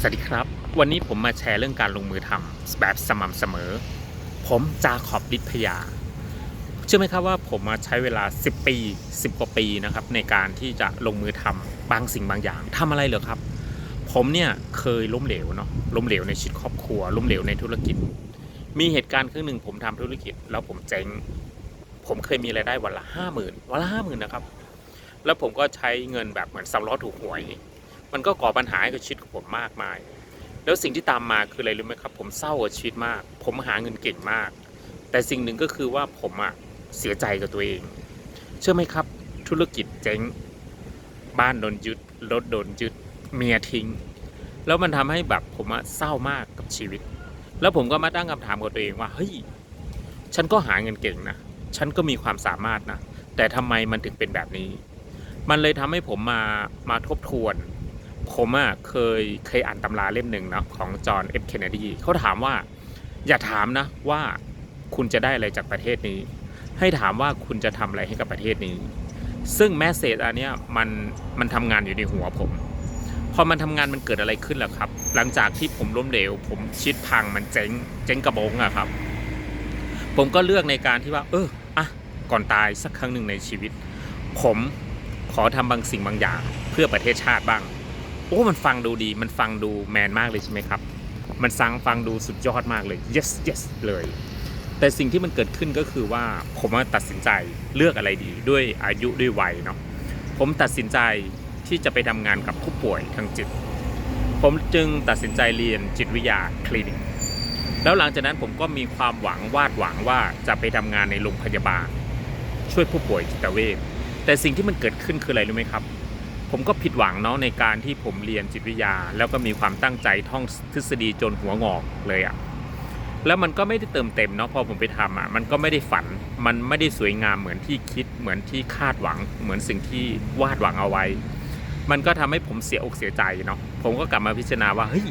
สวัสดีครับ วันนี้ผมมาแชร์เรื่องการลงมือทำแบบสม่ำเสมอ ผมจาขอบดิษพยา เชื่อไหมครับว่าผมมาใช้เวลา 10 ปี 10 กว่าปีนะครับในการที่จะลงมือทำบางสิ่งบางอย่างทำอะไรเหรอครับ ผมเนี่ยเคยล้มเหลวเนาะล้มเหลวในชีวิตครอบครัว ล้มเหลวในธุรกิจ มีเหตุการณ์ครั้งหนึ่งผมทำธุรกิจ แล้วผมเจ๊ง ผมเคยมีรายได้วันละห้าหมื่นวันละห้าหมื่นนะครับ แล้วผมก็ใช้เงินแบบเหมือนสำล้อถูกหวย มันก็ก่อปัญหาให้กับชีวิตของผมมากมาย แล้วสิ่งที่ตามมาคืออะไรรู้ไหมครับ ผมเศร้ากับชีวิตมาก ผมหาเงินเก่งมาก แต่สิ่งหนึ่งก็คือว่าผมอะเสียใจกับตัวเอง เชื่อไหมครับ ธุรกิจเจ๊ง บ้านโดนยึดรถโดนยึดเมียทิ้ง แล้วมันทำให้แบบผมอะเศร้ามากกับชีวิต แล้วผมก็มาตั้งคำถามกับตัวเองว่าเฮ้ยฉันก็หาเงินเก่งนะฉันก็มีความสามารถนะแต่ทำไมมันถึงเป็นแบบนี้ มันเลยทำให้ผมมามาทบทวน ผมอะเคยเคยอ่านตำราเล่มหนึ่งเนาะของจอห์นเอฟเคนเนดีเขาถามว่า อย่าถามนะว่าคุณจะได้อะไรจากประเทศนี้ ให้ถามว่าคุณจะทำอะไรให้กับประเทศนี้ ซึ่งแมสเซจอันเนี้ยมันมันทำงานอยู่ในหัวผม พอมันทำงานมันเกิดอะไรขึ้นล่ะครับ หลังจากที่ผมล้มเหลว ผมชิดพังมันเจ๊งเจ๊งกระบงอะครับ ผมก็เลือกในการที่ว่า เอออะก่อนตายสักครั้งหนึ่งในชีวิต ผมขอทำบางสิ่งบางอย่าง เพื่อประเทศชาติบ้าง โอ้มันฟังดูดี มันฟังดูแมนมากเลยใช่ไหมครับ มันสังฟังดูสุดยอดมากเลย yes yes เลย แต่สิ่งที่มันเกิดขึ้นก็คือว่าผมตัดสินใจเลือกอะไรดีด้วยอายุด้วยวัยเนาะผมตัดสินใจที่จะไปทำงานกับผู้ป่วยทางจิต ผมจึงตัดสินใจเรียนจิตวิทยาคลินิก แล้วหลังจากนั้นผมก็มีความหวังวาดหวังว่าจะไปทำงานในโรงพยาบาล ช่วยผู้ป่วยจิตเวชแต่สิ่งที่มันเกิดขึ้นคืออะไรรู้ไหมครับ ผมก็ผิดหวังเนาะในการที่ผมเรียนจิตวิทยา แล้วก็มีความตั้งใจท่องทฤษฎีจนหัวงอกเลยอะแล้วมันก็ไม่ได้เติมเต็มเนาะพอผมไปทำอะมันก็ไม่ได้ฝันมันไม่ได้สวยงามเหมือนที่คิดเหมือนที่คาดหวัง เหมือนสิ่งที่วาดหวังเอาไว้ มันก็ทำให้ผมเสียอกเสียใจเนาะผมก็กลับมาพิจารณาว่าเฮ้ย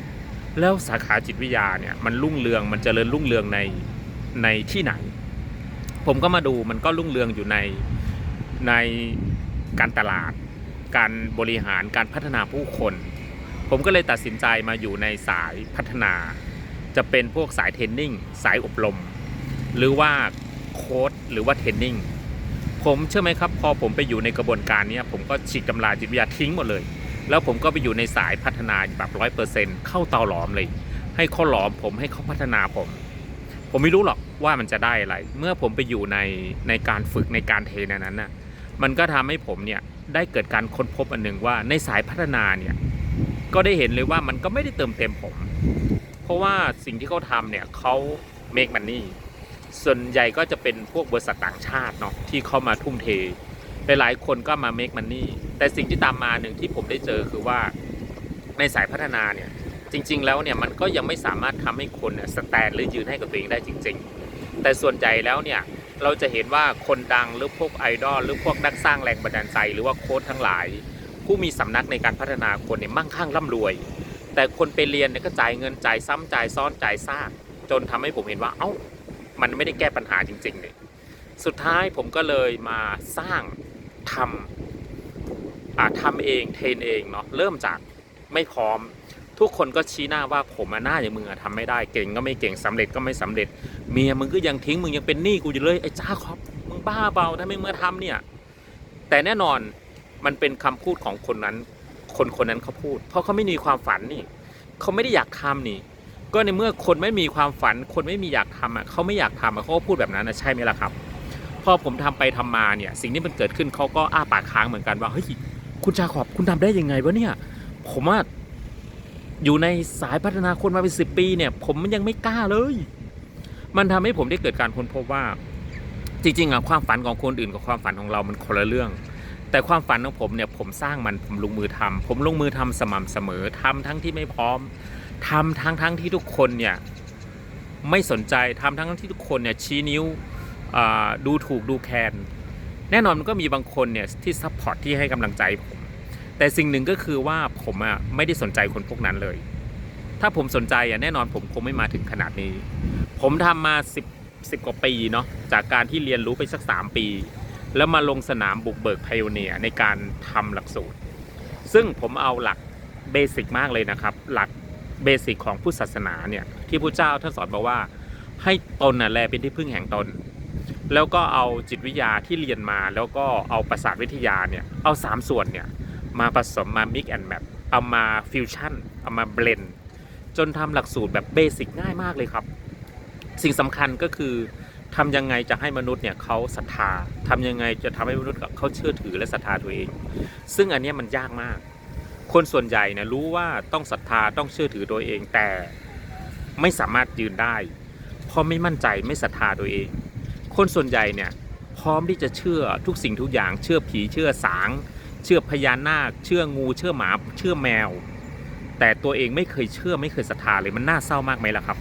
แล้วสาขาจิตวิทยาเนี่ยมันรุ่งเรืองมันเจริญรุ่งเรืองในในที่ไหน ผมก็มาดูมันก็รุ่งเรืองอยู่ในในการตลาด การบริหารการพัฒนาผู้คน ผมก็เลยตัดสินใจมาอยู่ในสายพัฒนา จะเป็นพวกสายเทรนนิ่งสายอบรม หรือว่าโค้ดหรือว่าเทรนนิ่งผมเชื่อไหมครับ พอผมไปอยู่ในกระบวนการนี้ผมก็ฉีกตำราจิตวิทยาทิ้งหมดเลย แล้วผมก็ไปอยู่ในสายพัฒนาแบบร้อยเปอร์เซ็นเข้าเตาหลอมเลย ให้เขาหลอมผมให้เขาพัฒนาผม ผมไม่รู้หรอกว่ามันจะได้อะไร เมื่อผมไปอยู่ในในการฝึกในการเทรนนนั้นน่ะ มันก็ทำให้ผมเนี่ยได้เกิดการค้นพบอันหนึ่งว่าในสายพัฒนาเนี่ยก็ได้เห็นเลยว่ามันก็ไม่ได้เติมเต็มผม เพราะว่าสิ่งที่เขาทำเนี่ยเขา make money ส่วนใหญ่ก็จะเป็นพวกบริษัทต่างชาติเนาะที่เข้ามาทุ่มเทหลายๆคนก็มา make money แต่สิ่งที่ตามมาหนึ่งที่ผมได้เจอคือว่าในสายพัฒนาเนี่ยจริง ๆ แล้วเนี่ยมันก็ยังไม่สามารถทำให้คนเนี่ยสแตนหรือยืนให้กับตัวเองได้จริง ๆ แต่ส่วนใหญ่แล้วเนี่ย เราจะเห็นว่าคนดังหรือพวกไอดอลหรือพวกนักสร้างแรงบันดาลใจ หรือว่าโค้ชทั้งหลาย ผู้มีสำนักในการพัฒนาคนเนี่ยมั่งคั่งร่ำรวย แต่คนไปเรียนเนี่ยก็จ่ายเงินจ่ายซ้ำจ่ายซ้อนจ่ายซาก จนทำให้ผมเห็นว่าเอ้ามันไม่ได้แก้ปัญหาจริงๆเลยสุดท้ายผมก็เลยมาสร้างทำอ่าทำเองเทรนเองเนาะเริ่มจากไม่พร้อม ทุกคนก็ชี้หน้าว่าผมอะหน้าอย่างมึงอะทำไม่ได้เก่งก็ไม่เก่งสำเร็จก็ไม่สำเร็จ เมียมึงก็ยังทิ้งมึงยังเป็นหนี้กูอยู่เลยไอ้จ้าครับมึงบ้าเปล่าถ้าไม่เมื่อทำเนี่ยแต่แน่นอนมันเป็นคำพูดของคนนั้น คนคนนั้นเขาพูด เพราะเขาไม่มีความฝันนี่เขาไม่ได้อยากทำนี่ก็ในเมื่อคนไม่มีความฝัน คนไม่มีอยากทำอะเขาไม่อยากทำอะเขาก็พูดแบบนั้นนะใช่ไหมล่ะครับ พอผมทำไปทำมาเนี่ย สิ่งที่มันเกิดขึ้นเขาก็อ้าปากค้างเหมือนกันว่าเฮ้ยคุณชาขอบคุณทำได้ยังไงวะเนี่ย ผมว่า อยู่ในสายพัฒนาคนมาเป็นสิบปีเนี่ย ผมมันยังไม่กล้าเลย มันทำให้ผมได้เกิดการค้นพบว่า จริงๆอะความฝันของคนอื่นกับความฝันของเรามันคนละเรื่อง แต่ความฝันของผมเนี่ยผมสร้างมันผมลงมือทำผมลงมือทำสม่ำเสมอทำทั้งที่ไม่พร้อมทำทั้งทั้งที่ทุกคนเนี่ยไม่สนใจทำทั้งที่ทุกคนเนี่ยชี้นิ้วอ่าดูถูกดูแคลนแน่นอนมันก็มีบางคนเนี่ยที่ซัพพอร์ตที่ให้กำลังใจผม แต่สิ่งหนึ่งก็คือว่าผมอะไม่ได้สนใจคนพวกนั้นเลย ถ้าผมสนใจอะแน่นอนผมคงไม่มาถึงขนาดนี้ ผมทำมา 10 10 กว่าปีเนาะจากการที่เรียนรู้ไปสัก 3 ปี แล้วมาลงสนามบุกเบิกไพโอเนียในการทำหลักสูตร ซึ่งผมเอาหลักเบสิกมากเลยนะครับ หลักเบสิกของพุทธศาสนาเนี่ยที่พระเจ้าท่านสอนบอกว่าให้ตนน่ะแลเป็นที่พึ่งแห่งตน แล้วก็เอาจิตวิทยาที่เรียนมา แล้วก็เอาประสาทวิทยาเนี่ยเอาสามส่วนเนี่ย มาผสมมา mix and match เอามาฟิวชั่นเอามาเบลนจนทำหลักสูตรแบบเบสิกง่ายมากเลยครับ สิ่งสำคัญก็คือทำยังไงจะให้มนุษย์เนี่ยเขาศรัทธาทำยังไงจะทำให้มนุษย์เขาเชื่อถือและศรัทธาตัวเอง ซึ่งอันนี้มันยากมาก คนส่วนใหญ่เนี่ยรู้ว่าต้องศรัทธาต้องเชื่อถือตัวเอง แต่ไม่สามารถยืนได้เพราะไม่มั่นใจไม่ศรัทธาตัวเอง คนส่วนใหญ่เนี่ยพร้อมที่จะเชื่อทุกสิ่งทุกอย่างเชื่อผีเชื่อสาง เชื่อพญานาค เชื่องูเชื่อหมา เชื่อแมว แต่ตัวเองไม่เคยเชื่อไม่เคยศรัทธาเลยมันน่าเศร้ามากไหมล่ะครับ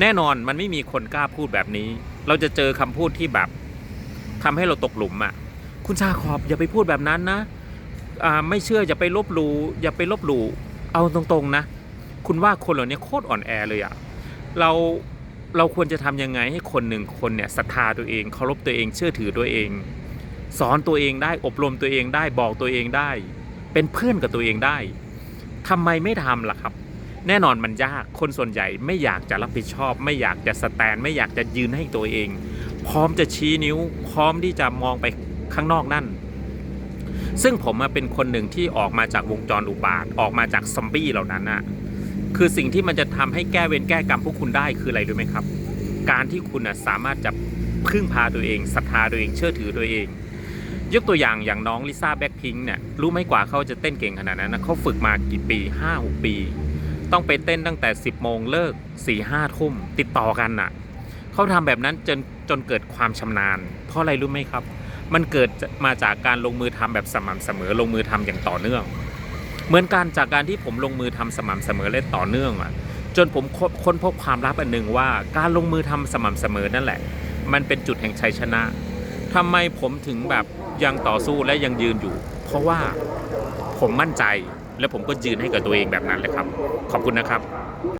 แน่นอนมันไม่มีคนกล้าพูดแบบนี้ เราจะเจอคำพูดที่แบบทำให้เราตกหลุมอะ คุณชาขอบอย่าไปพูดแบบนั้นนะไม่เชื่ออย่าไปลบหลู่อย่าไปลบหลู่เอาตรงๆนะ คุณว่าคนเหล่านี้โคตรอ่อนแอเลยอะเราเราควรจะทำยังไงให้คนหนึ่งคนเนี่ยศรัทธาตัวเองเคารพตัวเองเชื่อถือตัวเอง สอนตัวเองได้อบรมตัวเองได้บอกตัวเองได้ เป็นเพื่อนกับตัวเองได้ทำไมไม่ทำล่ะครับ แน่นอนมันยากคนส่วนใหญ่ไม่อยากจะรับผิดชอบ ไม่อยากจะสแตน ไม่อยากจะยืนให้ตัวเอง พร้อมจะชี้นิ้ว พร้อมที่จะมองไปข้างนอกนั่น ซึ่งผมมาเป็นคนหนึ่งที่ออกมาจากวงจรอุบาทออกมาจากซอมบี้เหล่านั้นน่ะคือสิ่งที่มันจะทำให้แก้เวรแก้กรรมพวกคุณได้คืออะไรรู้ไหมครับ การที่คุณสามารถจะพึ่งพาตัวเองศรัทธาตัวเองเชื่อถือตัวเอง ยกตัวอย่างอย่างน้องลิซ่าแบ็คพิงค์เนี่ยรู้ไหมกว่าเขาจะเต้นเก่งขนาดนั้นนะเขาฝึกมากี่ปี 5-6 ปี ต้องไปเต้นตั้งแต่ 10 โมงเลิก 4 5 ทุ่มติดต่อกันน่ะเขาทำแบบนั้นจนจนเกิดความชำนาญ เพราะอะไรรู้ไหมครับ มันเกิดมาจากการลงมือทำแบบสม่ำเสมอลงมือทำอย่างต่อเนื่อง เหมือนกันจากการที่ผมลงมือทำสม่ำเสมอและต่อเนื่องอะจนผมค้นพบความลับอันหนึ่งว่า การลงมือทำสม่ำเสมอนั่นแหละ มันเป็นจุดแห่งชัยชนะ ทำไมผมถึงแบบยังต่อสู้และยังยืนอยู่ เพราะว่าผมมั่นใจและผมก็ยืนให้กับตัวเองแบบนั้นเลยครับ ขอบคุณนะครับ